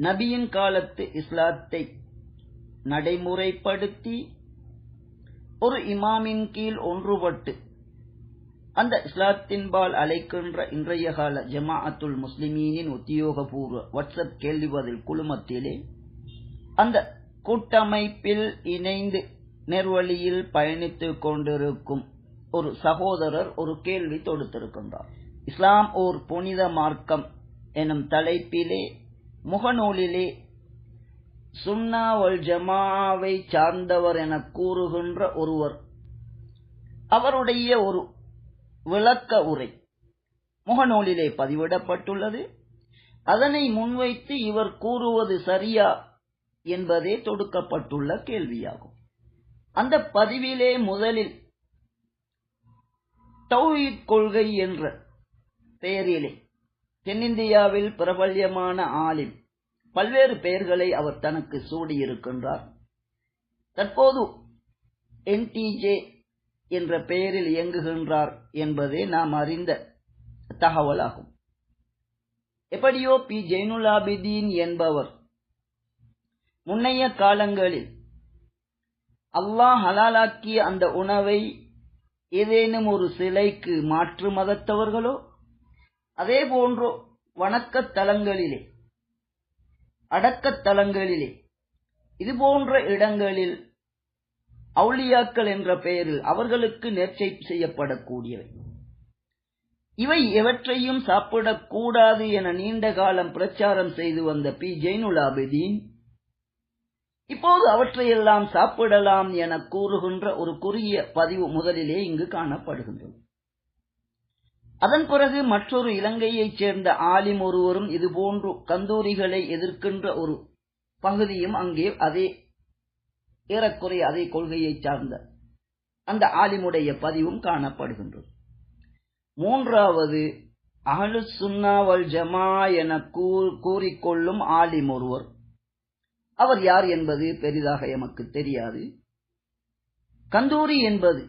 நபியின் காலத்து இஸ்லாத்தை நடைமுறைப்படுத்தி ஒரு இமாமின் கீழ் ஒன்றுபட்டு அந்த இஸ்லாத்தின்பால் அழைக்கின்ற இன்றைய கால ஜமாஅத்துல் முஸ்லிமீனின் உத்தியோகபூர்வ வாட்ஸ்அப் கேள்வி பதில் குழுமத்திலே அந்த கூட்டமைப்பில் இணைந்து நெர்வழியில் பயணித்துக் கொண்டிருக்கும் ஒரு சகோதரர் ஒரு கேள்வி தொடுத்திருக்கின்றார். இஸ்லாம் ஓர் புனித மார்க்கம் எனும் தலைப்பிலே முகநூலிலே சுன்னாவல் ஜமாவை சார்ந்தவர் என கூறுகின்ற ஒருவர். அவருடைய ஒரு விளக்க உரை முகநூலிலே பதிவிடப்பட்டுள்ளது. அதனை முன்வைத்து இவர் கூறுவது சரியா என்பதே தொடுக்கப்பட்டுள்ள கேள்வியாகும். அந்த பதிவிலே முதலில் தௌஹீத் கொள்கை என்ற பெயரிலே தென்னிந்தியாவில் பிரபல்யமான ஆலிம் பல்வேறு பெயர்களை அவர் தனக்கு சூடியிருக்கின்றார். தற்போது என்டிஜே என்ற பெயரில் இயங்குகின்றார் என்பதே நாம் அறிந்த தகவலாகும். எப்படியோ பி. ஜெயினுலாபிதீன் என்பவர் முன்னைய காலங்களில் அல்லாஹ் ஹலாலாக்கிய அந்த உணவை ஏதேனும் ஒரு சிலைக்கு மாற்று மதத்தவர்களோ அதே போன்றோ வணக்கத் தலங்களிலே அடக்கத் தலங்களிலே இது போன்ற இடங்களில் அவுளியாக்கள் என்ற பெயரில் அவர்களுக்கு நேர்ச்சை செய்யப்படக்கூடியவை. இவை எவற்றையும் சாப்பிடக்கூடாது என நீண்ட காலம் பிரச்சாரம் செய்து வந்த பி. ஜெயினுலாபிதீன் இப்போது அவற்றையெல்லாம் சாப்பிடலாம் என கூறுகின்ற ஒரு குறுகிய பதிவு முதலிலே இங்கு காணப்படுகின்றது. அதன் பிறகு மற்றொரு இலங்கையைச் சேர்ந்த ஆலிம் ஒருவரும் இதுபோன்று கந்தூரிகளை எதிர்க்கின்ற ஒரு பகுதியும் அங்கே அதே ஏறக்குறைய அதே கொள்கையை சார்ந்த அந்த ஆலிமுடைய பதிவும் காணப்படுகின்றது. மூன்றாவது அகலு சுன்னாவல் ஜமா என கூறிக்கொள்ளும் ஆலிம் ஒருவர். அவர் யார் என்பது பெரிதாக எமக்கு தெரியாது. கந்தூரி என்பது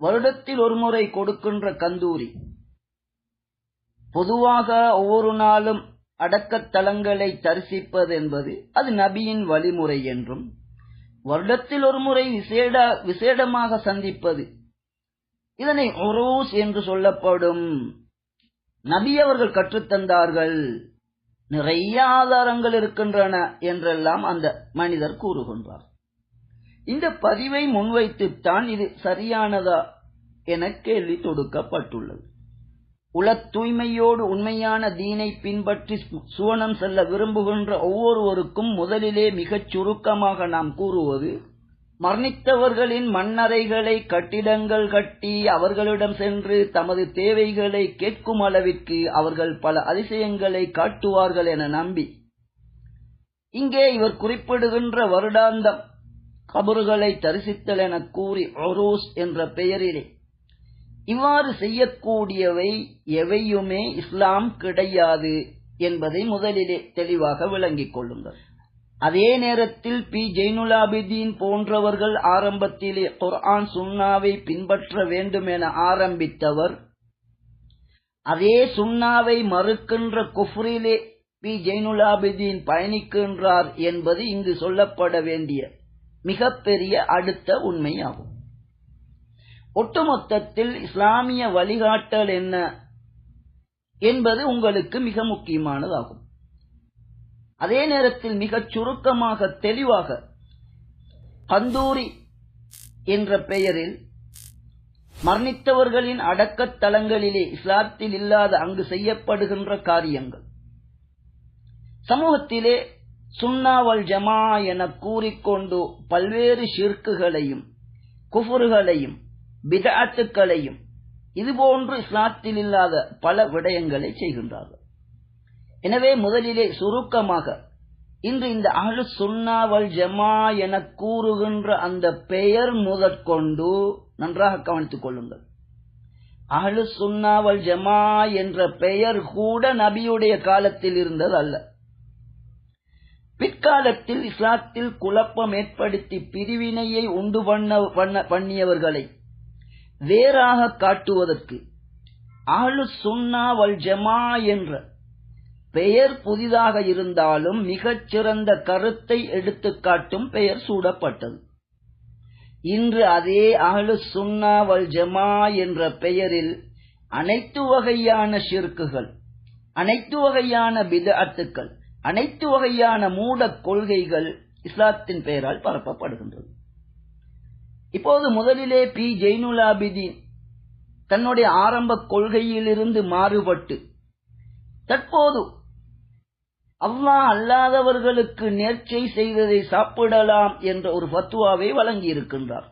வருடத்தில் ஒரு முறை கொடுக்கின்ற கந்தூரி. பொதுவாக ஒவ்வொரு நாளும் அடக்கத்தலங்களை தரிசிப்பது என்பது அது நபியின் வழிமுறை என்றும் வருடத்தில் ஒரு முறை விசேட விசேடமாக சந்திப்பது. இதனை ஒரோஸ் என்று சொல்லப்படும். நபி அவர்கள் கற்றுத்தந்தார்கள். நிறைய ஆதாரங்கள் இருக்கின்றன என்றெல்லாம் அந்த மனிதர் கூறுகின்றார். இந்த பதிவை முன்வைத்துத்தான் இது சரியானதா என கேள்வி தொடுக்கப்பட்டுள்ளது. உலத் தூய்மையோடு உண்மையான தீனை பின்பற்றி சுவனம் செல்ல விரும்புகின்ற ஒவ்வொருவருக்கும் முதலிலே மிகச் சுருக்கமாக நாம் கூறுவது மரணித்தவர்களின் மண்ணறைகளை கட்டிடங்கள் கட்டி அவர்களிடம் சென்று தமது தேவைகளை கேட்கும் அளவிற்கு அவர்கள் பல அதிசயங்களை காட்டுவார்கள் என நம்பி இங்கே இவர் குறிப்பிடுகின்ற வருடாந்தம் கபறுகளை தரிசித்தல் என கூறி ஒரோஸ் என்ற பெயரிலே இவ்வாறு செய்யக்கூடியவை எவையுமே இஸ்லாம் கிடையாது என்பதை முதலிலே தெளிவாக விளங்கிக் கொள்ளுங்கள். அதே நேரத்தில் பி. ஜெயினுலாபிதீன் போன்றவர்கள் ஆரம்பத்திலே குர்ஆன் சுன்னாவை பின்பற்ற வேண்டும் என ஆரம்பித்தவர். அதே சுன்னாவை மறுக்கின்ற குஃப்ரிலே பி. ஜெயினுலாபிதீன் பயணிக்கின்றார் என்பது இங்கு சொல்லப்பட வேண்டிய மிகப்பெரிய அடுத்த உண்மையாகும். ஒட்டுமொத்தத்தில் இஸ்லாமிய வழிகாட்டல் என்ன என்பது உங்களுக்கு மிக முக்கியமானதாகும். அதே நேரத்தில் மிகச் சுருக்கமாக தெளிவாக கந்தூரி என்ற பெயரில் மரணித்தவர்களின் அடக்கத் தலங்களிலே இஸ்லாத்தில் இல்லாத அங்கு செய்யப்படுகின்ற காரியங்கள். சமூகத்திலே சுண்ணாவல் ஜமா என கூறிக்கொண்டு பல்வேறு ஷிர்க்குகளையும் குஃபுர்களையும் பிதாத்துக்களையும் இதுபோன்று இஸ்லாத்தில் இல்லாத பல விடயங்களை செய்கின்றார்கள். எனவே முதலிலே சுருக்கமாக இன்று இந்த அஹ்லு சுன்னாவல் ஜமா என கூறுகின்ற அந்த பெயர் முதற்கொண்டு நன்றாக கவனித்துக் கொள்ளுங்கள். அஹ்லு சுன்னாவல் ஜமா என்ற பெயர் கூட நபியுடைய காலத்தில் இருந்தது அல்ல. பிற்காலத்தில் இஸ்லாத்தில் குழப்பம் ஏற்படுத்தி பிரிவினையை உண்டு பண்ண பண்ணியவர்களை வேறாக காட்டுவதற்கு அஹ்லு சுன்னா வல் ஜமா என்ற பெயர் புதிதாக இருந்தாலும் மிகச் சிறந்த கருத்தை எடுத்துக்காட்டும் பெயர் சூடப்பட்டது. இன்று அதே அகலு சுன்னா வல் ஜமா என்ற பெயரில் அனைத்து வகையான ஷிர்க்குகள் அனைத்து வகையான பிதஅத்துக்கள் அனைத்து வகையான மூட கொள்கைகள் இஸ்லாத்தின் பெயரால் பரப்பப்படுகின்றது. இப்போது முதலிலே பி. ஜெய்னுலாபிதீன் தன்னுடைய ஆரம்ப கொள்கையிலிருந்து மாறுபட்டு தற்போது அல்லாஹ் அல்லாதவர்களுக்கு நேர்ச்சை செய்ததை சாப்பிடலாம் என்ற ஒரு ஃபத்துவாவை வழங்கியிருக்கின்றார்.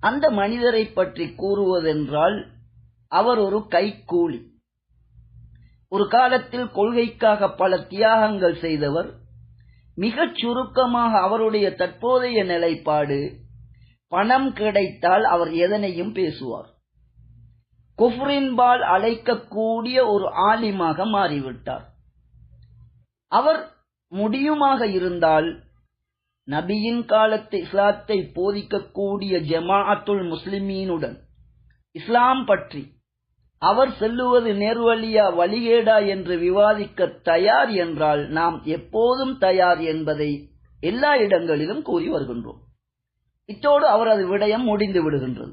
அந்த மனிதரை பற்றி கூறுவதென்றால் அவர் ஒரு கைக்கூலி. ஒரு காலத்தில் கொள்கைக்காக பல தியாகங்கள் செய்தவர். மிகச் சுருக்கமாக அவருடைய தற்போதைய நிலைப்பாடு பணம் கிடைத்தால் அவர் எதனையும் பேசுவார். குஃப்ரின்பால் அழைக்கக்கூடிய ஒரு ஆலிமாக மாறிவிட்டார். அவர் முடியுமாக இருந்தால் நபியின் காலத்து இஸ்லாத்தை போதிக்கக்கூடிய ஜமாஅத்துல் முஸ்லிமீனுடன் இஸ்லாம் பற்றி அவர் செல்லுவது நேர்வழியா வழிகேடா என்று விவாதிக்க தயார் என்றால் நாம் எப்போதும் தயார் என்பதை எல்லா இடங்களிலும் கூறி வருகின்றோம். இத்தோடு அவரது விடயம் முடிந்து விடுகின்றது.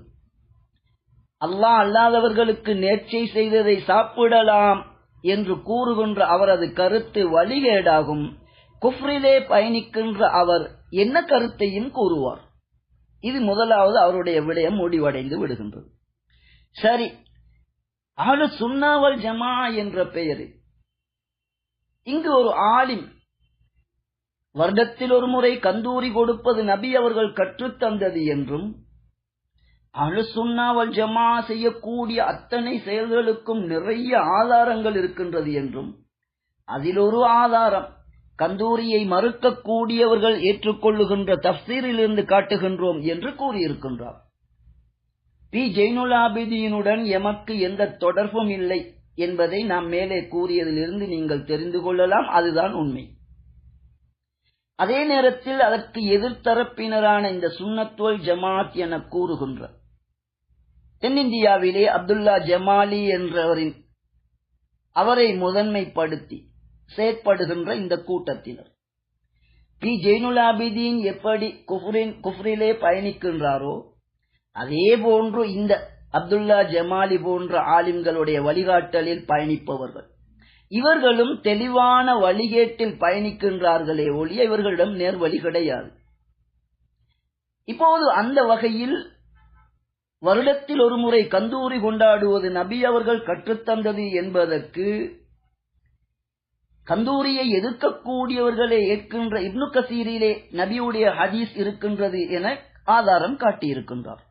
அல்லாஹ் அல்லாதவர்களுக்கு நேர்ச்சை செய்ததை சாப்பிடலாம் என்று கூறுகின்ற அவரது கருத்து வழிகேடாகும். குஃப்ரிலே பயணிக்கின்ற அவர் என்ன கருத்தையும் கூறுவார். இது முதலாவது அவருடைய விடயம் முடிவடைந்து விடுகின்றது. சரி அஹ்லு சுன்னாவல் ஜமா என்ற பெயரில் இங்கு ஒரு ஆலிம் வருடத்தில் ஒரு முறை கந்தூரி கொடுப்பது நபி அவர்கள் கற்றுத்தந்தது என்றும் அஹ்லு ஜமா செய்யக்கூடிய அத்தனை செயல்களுக்கும் நிறைய ஆதாரங்கள் இருக்கின்றது என்றும் அதில் ஒரு ஆதாரம் கந்தூரியை மறுக்கக்கூடியவர்கள் ஏற்றுக்கொள்ளுகின்ற தப்சீரிலிருந்து காட்டுகின்றோம் என்று கூறியிருக்கின்றார். பி. ஜெயினுலாபிதியினுடன் எமக்கு எந்த தொடர்பும் இல்லை என்பதை நாம் மேலே கூறியதிலிருந்து நீங்கள் தெரிந்து கொள்ளலாம். அதுதான் உண்மை. அதே நேரத்தில் அதற்கு எதிர்த்தரப்பினரான இந்த சுண்ணத்தோல் ஜமாத் என கூறுகின்ற தென்னிந்தியாவிலே அப்துல்லா ஜமாலி என்றவரின் அவரை முதன்மைப்படுத்தி செயற்படுகின்ற இந்த கூட்டத்தினர். பி. ஜெயினுலாபிதீன் எப்படி குஃப்ரின் குஃப்ரிலே பயணிக்கின்றாரோ அதே போன்று இந்த அப்துல்லா ஜமாலி போன்ற ஆலிம்களுடைய வழிகாட்டலில் பயணிப்பவர்கள். இவர்களும் தெளிவான வழிகேட்டில் பயணிக்கின்றார்களே ஒழிய இவர்களிடம் நேர்வழி கிடையாது. இப்போது அந்த வகையில் வருடத்தில் ஒரு முறை கந்தூரி கொண்டாடுவது நபி அவர்கள் கற்றுத்தந்தது என்பதற்கு கந்தூரியை எதிர்க்கக்கூடியவர்களே ஏற்கின்ற இப்னு கசீரிலே நபியுடைய ஹதீஸ் இருக்கின்றது என ஆதாரம் காட்டியிருக்கின்றார்.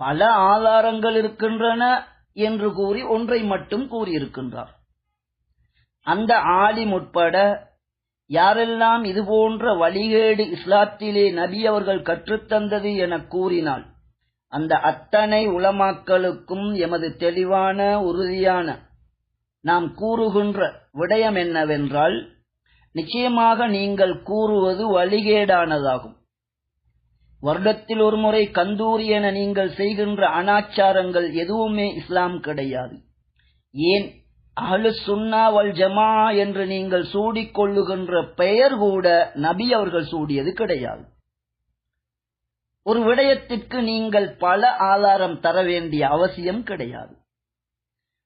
பல ஆதாரங்கள் இருக்கின்றன என்று கூறி ஒன்றை மட்டும் கூறியிருக்கின்றார். அந்த ஆலிம் உட்பட யாரெல்லாம் இதுபோன்ற வழிகேடு இஸ்லாத்திலே நபி அவர்கள் கற்றுத்தந்தது என கூறினால் அந்த அத்தனை உளமாக்களுக்கும் எமது தெளிவான உறுதியான நாம் கூறுகின்ற விடயம் என்னவென்றால் நிச்சயமாக நீங்கள் கூறுவது வழிகேடானதாகும். வருடத்தில் ஒரு முறை கந்தூரி என நீங்கள் செய்கின்ற அனாச்சாரங்கள் எதுவுமே இஸ்லாம் கிடையாது. ஏன்? அஹ்லு சுண்ணாவல் ஜமா என்று நீங்கள் சூடிக்கொள்ளுகின்ற பெயர் கூட நபி அவர்கள் சூடியது கிடையாது. ஒரு விடயத்திற்கு நீங்கள் பல ஆதாரம் தர வேண்டிய அவசியம் கிடையாது.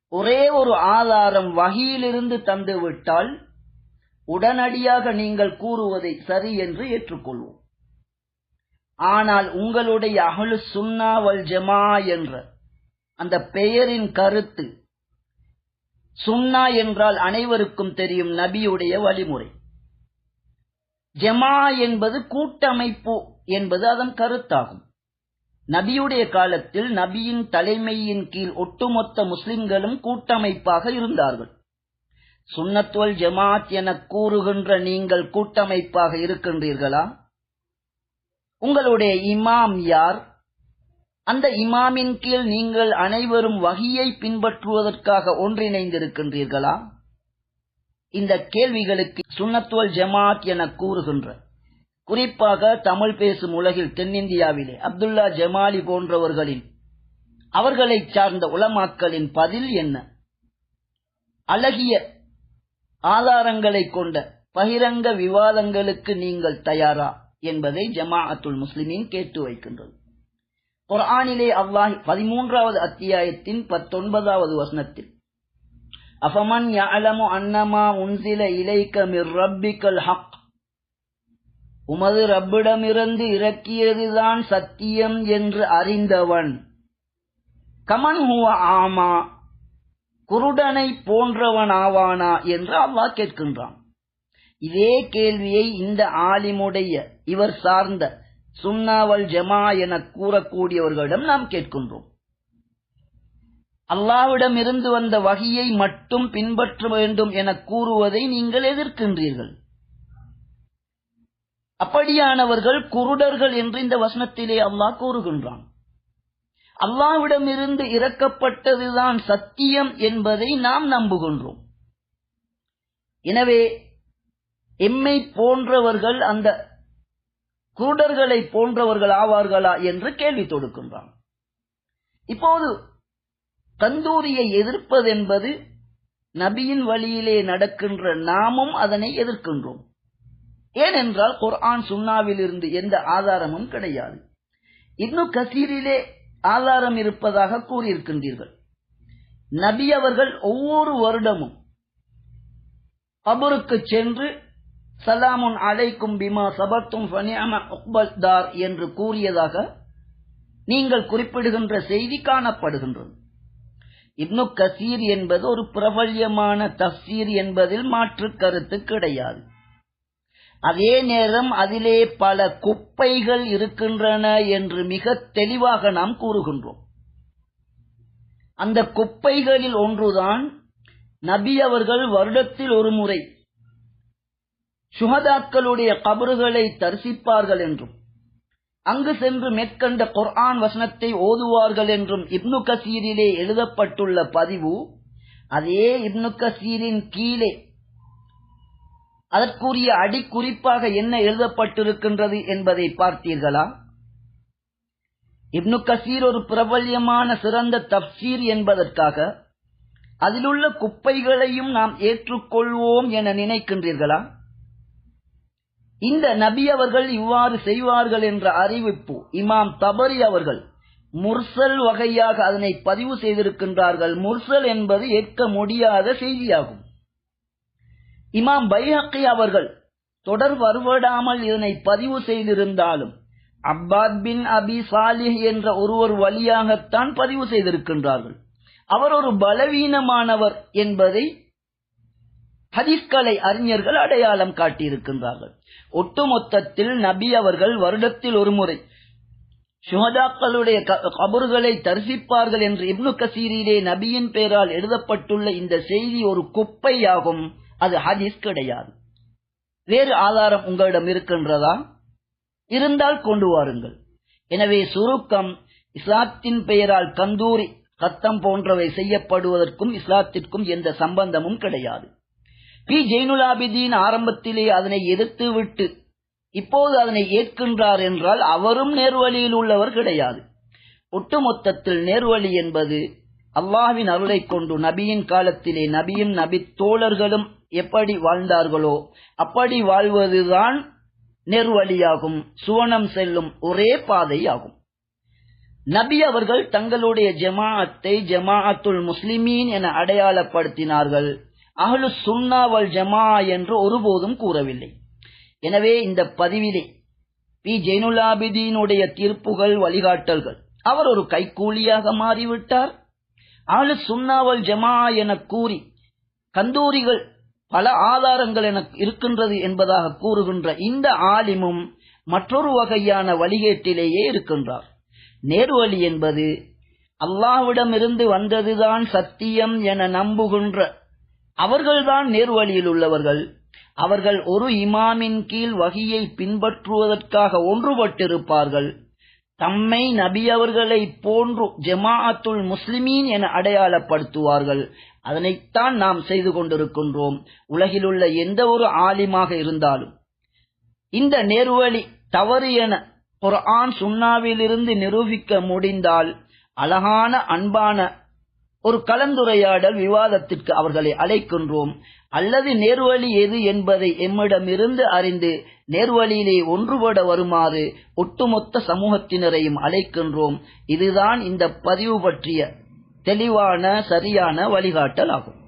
ஒரே ஒரு ஆதாரம் வகையிலிருந்து தந்துவிட்டால் உடனடியாக நீங்கள் கூறுவதை சரி என்று ஏற்றுக்கொள்வோம். ஆனால் உங்களுடைய அகலு சுண்ணாவல் ஜமா என்ற அந்த பெயரின் கருத்து சுன்னா என்றால் அனைவருக்கும் தெரியும் நபியுடைய வழிமுறை. ஜமா என்பது கூட்டமைப்பு என்பது அதன் கருத்தாகும். நபியுடைய காலத்தில் நபியின் தலைமையின் கீழ் ஒட்டுமொத்த முஸ்லிம்களும் கூட்டமைப்பாக இருந்தார்கள். சுன்னத்துவல் ஜமாத் என கூறுகின்ற நீங்கள் கூட்டமைப்பாக இருக்கின்றீர்களா? உங்களுடைய இமாம் யார்? அந்த இமாமின் கீழ் நீங்கள் அனைவரும் வகியை பின்பற்றுவதற்காக ஒன்றிணைந்திருக்கின்றீர்களா? இந்த கேள்விகளுக்கு சுண்ணத்துவல் ஜமாத் என கூறுகின்ற குறிப்பாக தமிழ் பேசும் உலகில் தென்னிந்தியாவிலே அப்துல்லா ஜமாலி போன்றவர்களின் அவர்களை சார்ந்த உலமாக்களின் பதில் என்ன? அழகிய ஆதாரங்களை கொண்ட பகிரங்க விவாதங்களுக்கு நீங்கள் தயாரா? என்பதை ஜமாஅத்துல் முஸ்லிமின் கேட்டு வைக்கின்றது. குரானிலே அல்லாஹ் பதிமூன்றாவது அத்தியாயத்தின் பத்தொன்பதாவது வசனத்தில் அஃபமன் யஅலமு அன்னமா உன்சில இலைக்க மிர் ரப்பிக்கல் ஹக் உமது ரப்பிடமிருந்து இறக்கியதுதான் சத்தியம் என்று அறிந்தவன் கமன் ஹுவ ஆமா குருடனை போன்றவனாவானா என்று அல்லாஹ் கேட்கின்றான் இதே கேள்வியை இந்த ஆலிமுடைய இவர் சார்ந்த சுன்னாவல் ஜமா என கூறக்கூடியவர்களிடம் நாம் கேட்கின்றோம். அல்லாவிடம் இருந்து வந்த வகையை மட்டும் பின்பற்ற வேண்டும் என கூறுவதை நீங்கள் எதிர்க்கின்றீர்கள். அப்படியானவர்கள் குருடர்கள் என்று இந்த வசனத்திலே அல்லாஹ் கூறுகின்றான். அல்லாவிடமிருந்து இறக்கப்பட்டதுதான் சத்தியம் என்பதை நாம் நம்புகின்றோம். எனவே எம்மை போன்றவர்கள் அந்த குருடர்களை போன்றவர்கள் ஆவார்களா என்று கேள்வி தொடுக்கின்றான். இப்போது கந்தூரியை எதிர்ப்பது என்பது நபியின் வழியிலே நடக்கின்ற நாமும் அதனை எதிர்க்கின்றோம். ஏனென்றால் குர்ஆன் சுன்னாவில் இருந்து எந்த ஆதாரமும் கிடையாது. இன்னும் கசீரிலே ஆதாரம் இருப்பதாக கூறியிருக்கின்றீர்கள். நபி அவர்கள் ஒவ்வொரு வருடமும் கபருக்கு சென்று சலாமுன் அலைக்கும் பிமா சபத்தும் தார் என்று கூறியதாக நீங்கள் குறிப்பிடுகின்ற செய்தி காணப்படுகின்றது. இப்னு கசீர் என்பது ஒரு பிரபல்யமான தஃசீர் என்பதில் மாற்று கருத்து கிடையாது. அதே நேரம் அதிலே பல குப்பைகள் இருக்கின்றன என்று மிக தெளிவாக நாம் கூறுகின்றோம். அந்த குப்பைகளில் ஒன்றுதான் நபி அவர்கள் வருடத்தில் ஒரு முறை சுகதாக்களுடைய கபறுகளை தரிசிப்பார்கள் என்றும் அங்கு சென்று மேற்கண்ட குர்ஆன் வசனத்தை ஓதுவார்கள் என்றும் இப்னு கசீரிலே எழுதப்பட்டுள்ள பதிவு அதே இப்னு கசீரின் கீழே அதற்குரிய அடிக்குறிப்பாக என்ன எழுதப்பட்டிருக்கின்றது என்பதை பார்த்தீர்களா? இப்னு கசீர் ஒரு பிரபல்யமான சிறந்த தப்சீர் என்பதற்காக அதிலுள்ள குப்பைகளையும் நாம் ஏற்றுக்கொள்வோம் என நினைக்கின்றீர்களா? இந்த நபி அவர்கள் இவ்வாறு செய்வார்கள் என்ற அறிவிப்பு இமாம் தபரி அவர்கள் முர்சல் வகையாக அதனை பதிவு செய்திருக்கின்றார்கள். முர்சல் என்பது ஏற்க முடியாத செய்தியாகும். இமாம் பைஹக்கி அவர்கள் தொடர் வருவடாமல் இதனை பதிவு செய்திருந்தாலும் அப்பாத் பின் அபி சாலிஹ் என்ற ஒருவர் வழியாகத்தான் பதிவு செய்திருக்கின்றார்கள். அவர் ஒரு பலவீனமானவர் என்பதை ஹதீஸ்கலை அறிஞர்கள் அடையாளம் காட்டியிருக்கின்றார்கள். ஒட்டுமொத்தத்தில் நபி அவர்கள் வருடத்தில் ஒரு முறை சுகதாக்களுடைய கபறுகளை தரிசிப்பார்கள் என்று இப்னு கசீரிலே நபியின் பெயரால் எழுதப்பட்டுள்ள இந்த செய்தி ஒரு குப்பையாகும். அது ஹதீஸ் கிடையாது. வேறு ஆதாரம் உங்களிடம் இருக்கின்றதா? இருந்தால் கொண்டு வாருங்கள். எனவே சுருக்கம் இஸ்லாத்தின் பெயரால் கந்தூரி கத்தம் போன்றவை செய்யப்படுவதற்கும் இஸ்லாத்திற்கும் எந்த சம்பந்தமும் கிடையாது. பி. ஜெயினுலாபிதீன் ஆரம்பத்திலே அதனை எதிர்த்து விட்டு இப்போது அதனை ஏற்கின்றார் என்றால் அவரும் நேர்வழியில் உள்ளவர் கிடையாது. ஒட்டுமொத்தத்தில் நேர்வழி என்பது அல்லாஹ்வின் அருளைக் கொண்டு நபியின் காலத்திலே நபியும் நபி தோழர்களும் எப்படி வாழ்ந்தார்களோ அப்படி வாழ்வதுதான் நேர்வழியாகும். சுவனம் செல்லும் ஒரே பாதையாகும். நபி அவர்கள் தங்களுடைய ஜமாஅத்தை ஜமாஅத்துல் முஸ்லிமீன் என அடையாளப்படுத்தினார்கள். அஹ்லு சுன்னாவல் ஜமா என்று ஒருபோதும் கூறவில்லை. எனவே இந்த பதிவிலே பி. ஜெயினுலாபிதீனுடைய தீர்ப்புகள் வழிகாட்டல்கள் அவர் ஒரு கைக்கூலியாக மாறிவிட்டார். அஹ்லு சுன்னாவல் ஜமா என கூறி கந்தூரிகள் பல ஆதாரங்கள் என இருக்கின்றது என்பதாக கூறுகின்ற இந்த ஆலிமும் மற்றொரு வகையான வழிகேட்டிலேயே இருக்கின்றார். நேர்வழி என்பது அல்லாவிடமிருந்து வந்ததுதான் சத்தியம் என நம்புகின்ற அவர்கள்தான் நேர்வழியில் உள்ளவர்கள். அவர்கள் ஒரு இமாமின் கீழ் வகையை பின்பற்றுவதற்காக ஒன்றுபட்டிருப்பார்கள். தம்மை நபி அவர்களை போன்று ஜமாஅத்துல் முஸ்லிமீன் என அடையாளப்படுத்துவார்கள். அதனைத்தான் நாம் செய்து கொண்டிருக்கின்றோம். உலகிலுள்ள எந்த ஒரு ஆலிமாக இருந்தாலும். இந்த நேர்வழி தவறு என குர்ஆன் சுன்னாவிலிருந்து நிரூபிக்க முடிந்தால் அழகான அன்பான ஒரு கலந்துரையாடல் விவாதத்திற்கு அவர்களை அழைக்கின்றோம். அல்லது நேர்வழி எது என்பதை எம்மிடமிருந்து அறிந்து நேர்வழியிலே ஒன்றுபட வருமாறு ஒட்டுமொத்த சமூகத்தினரையும் அழைக்கின்றோம். இதுதான் இந்த பதிவு பற்றிய தெளிவான சரியான வழிகாட்டல் ஆகும்.